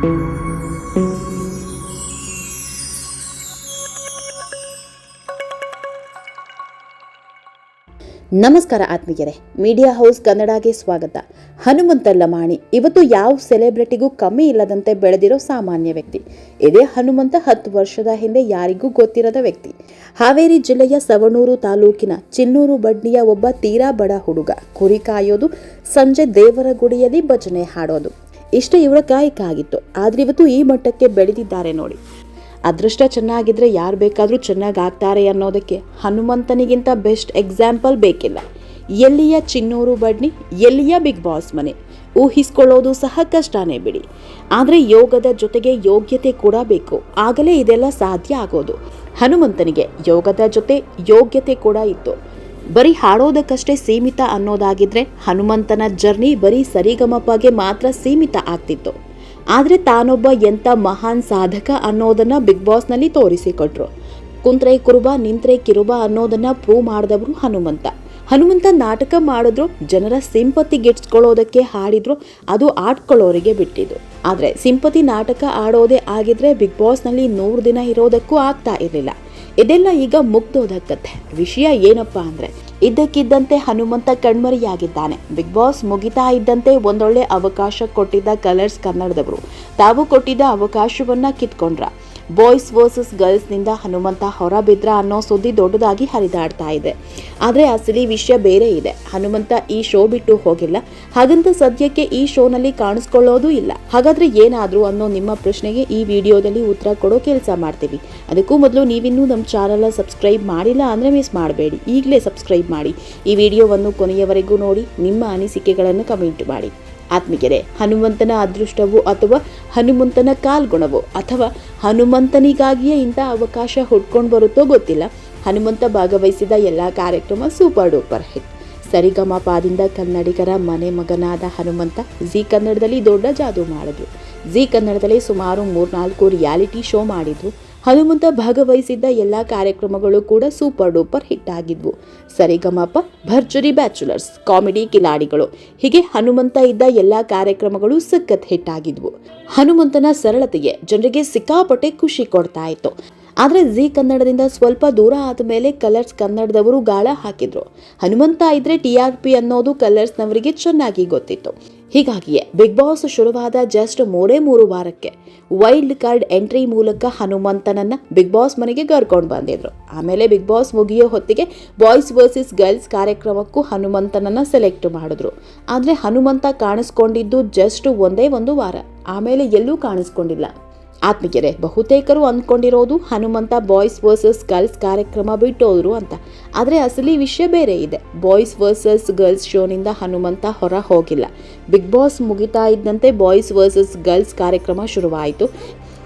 ನಮಸ್ಕಾರ ಆತ್ಮೀಯರೇ, media house ಕನ್ನಡಗೆ ಸ್ವಾಗತ. ಹನುಮಂತ ಲಮಾಣಿ, ಇವತ್ತು ಯಾವ ಸೆಲೆಬ್ರಿಟಿಗೂ ಕಮ್ಮಿ ಇಲ್ಲದಂತೆ ಬೆಳೆದಿರೋ ಸಾಮಾನ್ಯ ವ್ಯಕ್ತಿ. ಇದೇ ಹನುಮಂತ ಹತ್ತು ವರ್ಷದ ಹಿಂದೆ ಯಾರಿಗೂ ಗೊತ್ತಿರದ ವ್ಯಕ್ತಿ. ಹಾವೇರಿ ಜಿಲ್ಲೆಯ ಸವಣೂರು ತಾಲೂಕಿನ ಚಿನ್ನೂರು ಬಡ್ಡಿಯ ಒಬ್ಬ ತೀರಾ ಬಡ ಹುಡುಗ. ಕುರಿ ಕಾಯೋದು ಸಂಜೆ ದೇವರ ಗುಡಿಯಲ್ಲಿ ಭಜನೆ ಹಾಡೋದು. ಇಷ್ಟ ಇವರ ಆಗಿತ್ತು. ಆದ್ರೆ ಇವತ್ತು ಈ ಮಟ್ಟಕ್ಕೆ ಬೆಳೆದಿದ್ದಾರೆ ನೋಡಿ. ಅದೃಷ್ಟ ಚೆನ್ನಾಗಿದ್ರೆ ಯಾರು ಬೇಕಾದರೂ ಚೆನ್ನಾಗಿ ಆಗ್ತಾರೆ ಅನ್ನೋದಕ್ಕೆ ಹನುಮಂತನಿಗಿಂತ ಬೆಸ್ಟ್ ಎಕ್ಸಾಂಪಲ್ ಬೇಕಿಲ್ಲ. ಎಲ್ಲಿಯ ಚಿನ್ನೂರು ಬಡ್ನಿ, ಎಲ್ಲಿಯ ಬಿಗ್ ಬಾಸ್ ಮನೆ? ಊಹಿಸ್ಕೊಳ್ಳೋದು ಸಹ ಕಷ್ಟನೇ ಬಿಡಿ. ಆದರೆ ಯೋಗದ ಜೊತೆಗೆ ಯೋಗ್ಯತೆ ಕೂಡ ಬೇಕು. ಆಗಲೇ ಇದೆಲ್ಲ ಸಾಧ್ಯ ಆಗೋದು. ಹನುಮಂತನಿಗೆ ಯೋಗದ ಜೊತೆ ಯೋಗ್ಯತೆ ಕೂಡ ಇತ್ತು. ಬರೀ ಹಾಡೋದಕ್ಕಷ್ಟೇ ಸೀಮಿತ ಅನ್ನೋದಾಗಿದ್ರೆ ಹನುಮಂತನ ಜರ್ನಿ ಬರೀ ಸರಿಗಮಪಗೆ ಮಾತ್ರ ಸೀಮಿತ ಆಗ್ತಿತ್ತು. ಆದರೆ ತಾನೊಬ್ಬ ಎಂಥ ಮಹಾನ್ ಸಾಧಕ ಅನ್ನೋದನ್ನ ಬಿಗ್ ಬಾಸ್ನಲ್ಲಿ ತೋರಿಸಿಕೊಟ್ರು. ಕುಂತ್ರೆ ಕುರುಬ, ನಿಂತ್ರೆ ಕಿರುಬ ಅನ್ನೋದನ್ನ ಪ್ರೂವ್ ಮಾಡಿದವರು ಹನುಮಂತ. ಹನುಮಂತ ನಾಟಕ ಮಾಡಿದ್ರು, ಜನರ ಸಿಂಪತಿ ಗಿಟ್ಸ್ಕೊಳ್ಳೋದಕ್ಕೆ ಹಾಡಿದ್ರು, ಅದು ಆಡ್ಕೊಳ್ಳೋರಿಗೆ ಬಿಟ್ಟಿದ್ದು. ಆದರೆ ಸಿಂಪತಿ ನಾಟಕ ಆಡೋದೇ ಆಗಿದ್ರೆ ಬಿಗ್ ಬಾಸ್ನಲ್ಲಿ ನೂರು ದಿನ ಇರೋದಕ್ಕೂ ಆಗ್ತಾ ಇರಲಿಲ್ಲ. ಇದೆಲ್ಲ ಈಗ ಮುಗ್ದೋದಕ್ಕತ್ತೆ. ವಿಷಯ ಏನಪ್ಪಾ ಅಂದ್ರೆ ಇದ್ದಕ್ಕಿದ್ದಂತೆ ಹನುಮಂತ ಕಣ್ಮರೆಯಾಗಿದ್ದಾನೆ. ಬಿಗ್ ಬಾಸ್ ಮುಗಿತಾ ಇದ್ದಂತೆ ಒಂದೊಳ್ಳೆ ಅವಕಾಶ ಕೊಟ್ಟಿದ್ದ ಕಲರ್ಸ್ ಕನ್ನಡದವರು. ತಾವು ಕೊಟ್ಟಿದ್ದ ಅವಕಾಶವನ್ನ ಕಿತ್ಕೊಂಡ್ರ. ಬಾಯ್ಸ್ ವರ್ಸಸ್ ಗರ್ಲ್ಸ್ನಿಂದ ಹನುಮಂತ ಹೊರಬಿದ್ರ ಅನ್ನೋ ಸುದ್ದಿ ದೊಡ್ಡದಾಗಿ ಹರಿದಾಡ್ತಾ ಇದೆ. ಆದರೆ ಅಸಲಿ ವಿಷಯ ಬೇರೆ ಇದೆ. ಹನುಮಂತ ಈ ಶೋ ಬಿಟ್ಟು ಹೋಗಿಲ್ಲ. ಹಾಗಂತ ಸದ್ಯಕ್ಕೆ ಈ ಶೋನಲ್ಲಿ ಕಾಣಿಸ್ಕೊಳ್ಳೋದು ಇಲ್ಲ. ಹಾಗಾದ್ರೆ ಏನಾದರೂ ಅನ್ನೋ ನಿಮ್ಮ ಪ್ರಶ್ನೆಗೆ ಈ ವಿಡಿಯೋದಲ್ಲಿ ಉತ್ತರ ಕೊಡೋ ಕೆಲಸ ಮಾಡ್ತೀವಿ. ಅದಕ್ಕೂ ಮೊದಲು ನೀವಿನ್ನೂ ನಮ್ಮ ಚಾನಲ್ ಸಬ್ಸ್ಕ್ರೈಬ್ ಮಾಡಿಲ್ಲ ಅಂದರೆ ಮಿಸ್ ಮಾಡಬೇಡಿ. ಈಗಲೇ ಸಬ್ಸ್ಕ್ರೈಬ್ ಮಾಡಿ. ಈ ವಿಡಿಯೋವನ್ನು ಕೊನೆಯವರೆಗೂ ನೋಡಿ, ನಿಮ್ಮ ಅನಿಸಿಕೆಗಳನ್ನು ಕಮೆಂಟ್ ಮಾಡಿ. ಆತ್ಮಿಗೆರೆ ಹನುಮಂತನ ಅದೃಷ್ಟವು ಅಥವಾ ಹನುಮಂತನ ಕಾಲ್ಗುಣವು ಅಥವಾ ಹನುಮಂತನಿಗಾಗಿಯೇ ಇಂಥ ಅವಕಾಶ ಹುಡ್ಕೊಂಡು ಬರುತ್ತೋ ಗೊತ್ತಿಲ್ಲ. ಹನುಮಂತ ಭಾಗವಹಿಸಿದ ಎಲ್ಲ ಕಾರ್ಯಕ್ರಮ ಸೂಪರ್ ಡೂಪರ್ ಹಿಟ್ ಸರಿಗಮಪಾದಿಂದ ಕನ್ನಡಿಗರ ಮನೆ ಮಗನಾದ ಹನುಮಂತ ಜಿ ಕನ್ನಡದಲ್ಲಿ ದೊಡ್ಡ ಜಾದು ಮಾಡಿದ್ರು. ಜಿ ಕನ್ನಡದಲ್ಲಿ ಸುಮಾರು ಮೂರ್ನಾಲ್ಕು ರಿಯಾಲಿಟಿ ಶೋ ಮಾಡಿದ್ರು. ಹನುಮಂತ ಭಾಗವಹಿಸಿದ್ದ ಎಲ್ಲ ಕಾರ್ಯಕ್ರಮಗಳು ಕೂಡ ಸೂಪರ್ ಡೂಪರ್ ಹಿಟ್ ಆಗಿದ್ವು. ಸರಿಗಮಪ, ಭರ್ಜರಿ ಬ್ಯಾಚುಲರ್ಸ್, ಕಾಮಿಡಿ ಕಿಲಾಡಿಗಳು, ಹೀಗೆ ಹನುಮಂತ ಇದ್ದ ಎಲ್ಲ ಕಾರ್ಯಕ್ರಮಗಳು ಸಖತ್ ಹಿಟ್ ಆಗಿದ್ವು. ಹನುಮಂತನ ಸರಳತೆಗೆ ಜನರಿಗೆ ಸಿಕ್ಕಾಪಟ್ಟೆ ಖುಷಿ ಕೊಡ್ತಾ ಇತ್ತು. ಆದರೆ ಝೀ ಕನ್ನಡದಿಂದ ಸ್ವಲ್ಪ ದೂರ ಆದ ಮೇಲೆ ಕಲರ್ಸ್ ಕನ್ನಡದವರು ಗಾಳ ಹಾಕಿದ್ರು. ಹನುಮಂತ ಇದ್ರೆ ಟಿ ಆರ್ ಪಿ ಅನ್ನೋದು ಕಲರ್ಸ್ನವರಿಗೆ ಚೆನ್ನಾಗಿ ಗೊತ್ತಿತ್ತು. ಹೀಗಾಗಿಯೇ ಬಿಗ್ ಬಾಸ್ ಶುರುವಾದ ಜಸ್ಟ್ ಮೂರೇ ಮೂರು ವಾರಕ್ಕೆ ವೈಲ್ಡ್ ಕಾರ್ಡ್ ಎಂಟ್ರಿ ಮೂಲಕ ಹನುಮಂತನನ್ನ ಬಿಗ್ ಬಾಸ್ ಮನೆಗೆ ಕರ್ಕೊಂಡು ಬಂದಿದ್ರು. ಆಮೇಲೆ ಬಿಗ್ ಬಾಸ್ ಮುಗಿಯೋ ಹೊತ್ತಿಗೆ ಬಾಯ್ಸ್ ವರ್ಸಸ್ ಗರ್ಲ್ಸ್ ಕಾರ್ಯಕ್ರಮಕ್ಕೂ ಹನುಮಂತನನ್ನ ಸೆಲೆಕ್ಟ್ ಮಾಡಿದ್ರು. ಆದರೆ ಹನುಮಂತ ಕಾಣಿಸ್ಕೊಂಡಿದ್ದು ಜಸ್ಟ್ ಒಂದೇ ಒಂದು ವಾರ. ಆಮೇಲೆ ಎಲ್ಲೂ ಕಾಣಿಸ್ಕೊಂಡಿಲ್ಲ. ಆತ್ಮೀಯರೇ, ಬಹುತೇಕರು ಅಂದ್ಕೊಂಡಿರೋದು ಹನುಮಂತ ಬಾಯ್ಸ್ ವರ್ಸಸ್ ಗರ್ಲ್ಸ್ ಕಾರ್ಯಕ್ರಮ ಬಿಟ್ಟೋದ್ರು ಅಂತ. ಆದರೆ ಅಸಲಿ ವಿಷಯ ಬೇರೆ ಇದೆ. ಬಾಯ್ಸ್ ವರ್ಸಸ್ ಗರ್ಲ್ಸ್ ಶೋನಿಂದ ಹನುಮಂತ ಹೊರ ಹೋಗಿಲ್ಲ. ಬಿಗ್ ಬಾಸ್ ಮುಗಿತಾ ಇದ್ದಂತೆ ಬಾಯ್ಸ್ ವರ್ಸಸ್ ಗರ್ಲ್ಸ್ ಕಾರ್ಯಕ್ರಮ ಶುರುವಾಯಿತು.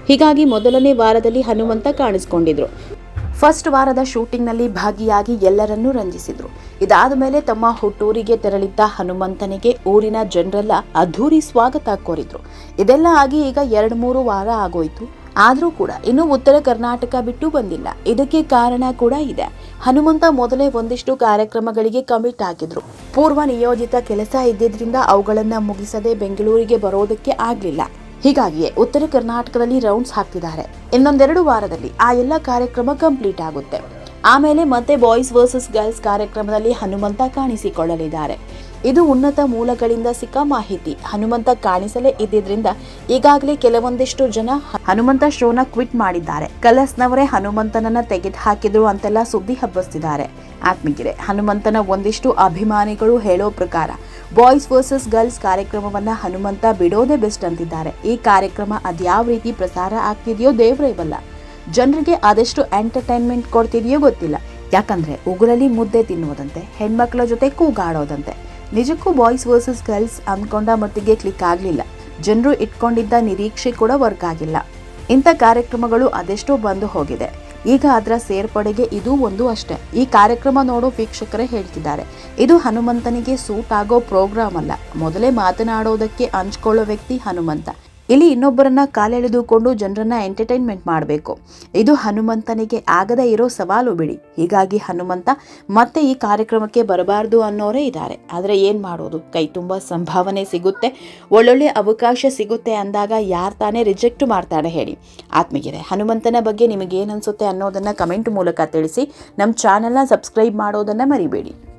ಹೀಗಾಗಿ ಮೊದಲನೇ ವಾರದಲ್ಲಿ ಹನುಮಂತ ಕಾಣಿಸ್ಕೊಂಡಿದ್ರು. ಫಸ್ಟ್ ವಾರದ ಶೂಟಿಂಗ್ನಲ್ಲಿ ಭಾಗಿಯಾಗಿ ಎಲ್ಲರನ್ನೂ ರಂಜಿಸಿದ್ರು. ಇದಾದ ಮೇಲೆ ತಮ್ಮ ಹುಟ್ಟೂರಿಗೆ ತೆರಳಿದ್ದ ಹನುಮಂತನಿಗೆ ಊರಿನ ಜನರೆಲ್ಲ ಅದ್ಧೂರಿ ಸ್ವಾಗತ ಕೋರಿದ್ರು. ಇದೆಲ್ಲ ಆಗಿ ಈಗ ಎರಡು ಮೂರು ವಾರ ಆಗೋಯ್ತು. ಆದರೂ ಕೂಡ ಇನ್ನೂ ಉತ್ತರ ಕರ್ನಾಟಕ ಬಿಟ್ಟು ಬಂದಿಲ್ಲ. ಇದಕ್ಕೆ ಕಾರಣ ಕೂಡ ಇದೆ. ಹನುಮಂತ ಮೊದಲೇ ಒಂದಿಷ್ಟು ಕಾರ್ಯಕ್ರಮಗಳಿಗೆ ಕಮಿಟ್ ಆಗಿದ್ರು. ಪೂರ್ವ ನಿಯೋಜಿತ ಕೆಲಸ ಇದ್ದಿದ್ರಿಂದ ಅವುಗಳನ್ನು ಮುಗಿಸದೆ ಬೆಂಗಳೂರಿಗೆ ಬರೋದಕ್ಕೆ ಆಗ್ಲಿಲ್ಲ. ಹೀಗಾಗಿಯೇ ಉತ್ತರ ಕರ್ನಾಟಕದಲ್ಲಿ ರೌಂಡ್ಸ್ ಹಾಕ್ತಿದ್ದಾರೆ. ಇನ್ನೊಂದೆರಡು ವಾರದಲ್ಲಿ ಆ ಎಲ್ಲ ಕಾರ್ಯಕ್ರಮ ಕಂಪ್ಲೀಟ್ ಆಗುತ್ತೆ. ಆಮೇಲೆ ಮತ್ತೆ ಬಾಯ್ಸ್ ವರ್ಸಸ್ ಗರ್ಲ್ಸ್ ಕಾರ್ಯಕ್ರಮದಲ್ಲಿ ಹನುಮಂತ ಕಾಣಿಸಿಕೊಳ್ಳಲಿದ್ದಾರೆ. ಇದು ಉನ್ನತ ಮೂಲಗಳಿಂದ ಸಿಕ್ಕ ಮಾಹಿತಿ. ಹನುಮಂತ ಕಾಣಿಸಲೇ ಇದ್ದಿದ್ರಿಂದ ಈಗಾಗಲೇ ಕೆಲವೊಂದಿಷ್ಟು ಜನ ಹನುಮಂತ ಶೋನ ಕ್ವಿಟ್ ಮಾಡಿದ್ದಾರೆ. ಕಲರ್ಸ್ನವರೇ ಹನುಮಂತನನ್ನ ತೆಗೆದು ಹಾಕಿದ್ರು ಅಂತೆಲ್ಲ ಸುದ್ದಿ ಹಬ್ಬಿಸ್ತಿದ್ದಾರೆ. ಆತ್ಮಗಿರೆ ಹನುಮಂತನ ಒಂದಿಷ್ಟು ಅಭಿಮಾನಿಗಳು ಹೇಳೋ ಪ್ರಕಾರ ಬಾಯ್ಸ್ ವರ್ಸಸ್ ಗರ್ಲ್ಸ್ ಕಾರ್ಯಕ್ರಮವನ್ನ ಹನುಮಂತ ಬಿಡೋದೇ ಬೆಸ್ಟ್ ಅಂತಿದ್ದಾರೆ. ಈ ಕಾರ್ಯಕ್ರಮ ಅದ್ಯಾವ ರೀತಿ ಪ್ರಸಾರ ಆಗ್ತಿದೆಯೋ ದೇವ್ರೇ ಬಲ್ಲ. ಜನರಿಗೆ ಅದೆಷ್ಟು ಎಂಟರ್ಟೈನ್ಮೆಂಟ್ ಕೊಡ್ತಿದೆಯೋ ಗೊತ್ತಿಲ್ಲ. ಯಾಕಂದ್ರೆ ಉಗುರಲ್ಲಿ ಮುದ್ದೆ ತಿನ್ನುವುದಂತೆ, ಹೆಣ್ಮಕ್ಳ ಜೊತೆ ಕೂಗಾಡೋದಂತೆ. ನಿಜಕ್ಕೂ ಬಾಯ್ಸ್ ವರ್ಸಸ್ ಗರ್ಲ್ಸ್ ಅಂದ್ಕೊಂಡ ಮಟ್ಟಿಗೆ ಕ್ಲಿಕ್ ಆಗಲಿಲ್ಲ. ಜನರು ಇಟ್ಕೊಂಡಿದ್ದ ನಿರೀಕ್ಷೆ ಕೂಡ ವರ್ಕ್ ಆಗಿಲ್ಲ. ಇಂಥ ಕಾರ್ಯಕ್ರಮಗಳು ಅದೆಷ್ಟೋ ಬಂದು ಹೋಗಿದೆ. ಈಗ ಅದರ ಸೇರ್ಪಡೆಗೆ ಇದು ಒಂದು ಅಷ್ಟೇ. ಈ ಕಾರ್ಯಕ್ರಮ ನೋಡೋ ವೀಕ್ಷಕರೇ ಹೇಳ್ತಿದ್ದಾರೆ. ಇದು ಹನುಮಂತನಿಗೆ ಸೂಟ್ ಆಗೋ ಪ್ರೋಗ್ರಾಮ್ ಅಲ್ಲ. ಮೊದಲೇ ಮಾತನಾಡೋದಕ್ಕೆ ಹಂಚ್ಕೊಳ್ಳೋ ವ್ಯಕ್ತಿ ಹನುಮಂತ. ಇಲ್ಲಿ ಇನ್ನೊಬ್ಬರನ್ನ ಕಾಲೆಳೆದುಕೊಂಡು ಜನರನ್ನ ಎಂಟರ್ಟೈನ್ಮೆಂಟ್ ಮಾಡಬೇಕು. ಇದು ಹನುಮಂತನಿಗೆ ಆಗದೇ ಇರೋ ಸವಾಲು ಬಿಡಿ. ಹೀಗಾಗಿ ಹನುಮಂತ ಮತ್ತೆ ಈ ಕಾರ್ಯಕ್ರಮಕ್ಕೆ ಬರಬಾರ್ದು ಅನ್ನೋರೇ ಇದ್ದಾರೆ. ಆದರೆ ಏನು ಮಾಡೋದು? ಕೈ ತುಂಬ ಸಂಭಾವನೆ ಸಿಗುತ್ತೆ. ಒಳ್ಳೊಳ್ಳೆ ಅವಕಾಶ ಸಿಗುತ್ತೆ ಅಂದಾಗ ಯಾರು ತಾನೇ ರಿಜೆಕ್ಟ್ ಮಾಡ್ತಾರೆ ಹೇಳಿ. ಆತ್ಮೀಯರೇ, ಹನುಮಂತನ ಬಗ್ಗೆ ನಿಮಗೇನು ಅನಿಸುತ್ತೆ ಅನ್ನೋದನ್ನು ಕಮೆಂಟ್ ಮೂಲಕ ತಿಳಿಸಿ. ನಮ್ಮ ಚಾನಲ್ನ ಸಬ್ಸ್ಕ್ರೈಬ್ ಮಾಡೋದನ್ನು ಮರಿಬೇಡಿ.